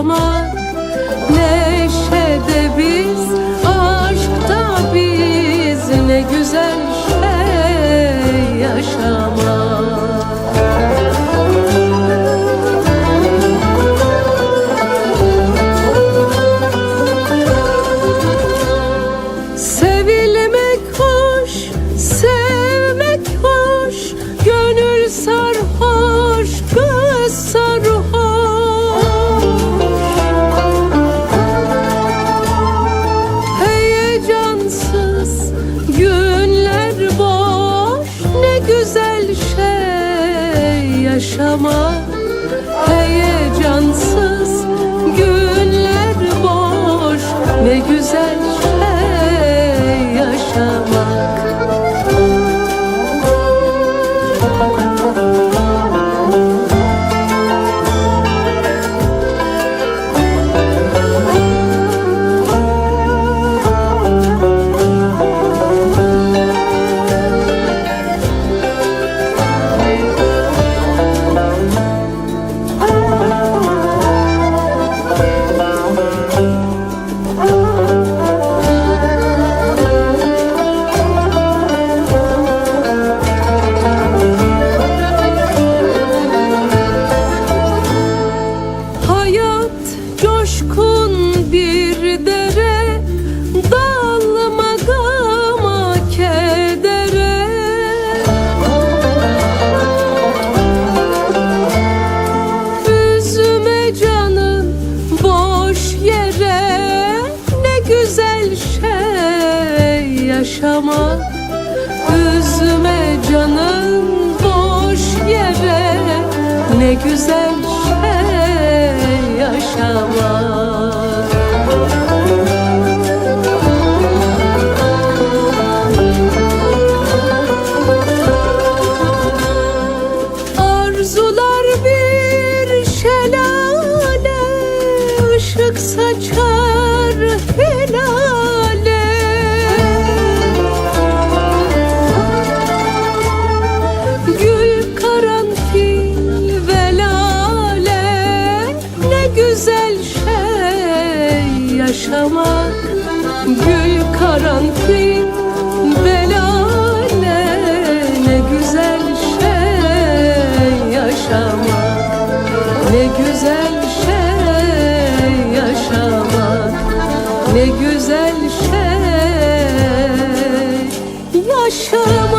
zaman yaşama Heyecansız. Günler boş Ne güzel yaşamak Üzüme canım boş yere. Ne güzel şey yaşamak. Arzular bir şelale ışık saçar güzel şey yaşamak. Gül karanfil belale Ne güzel şey yaşamak. Ne güzel şey yaşamak. Ne güzel şey yaşamak.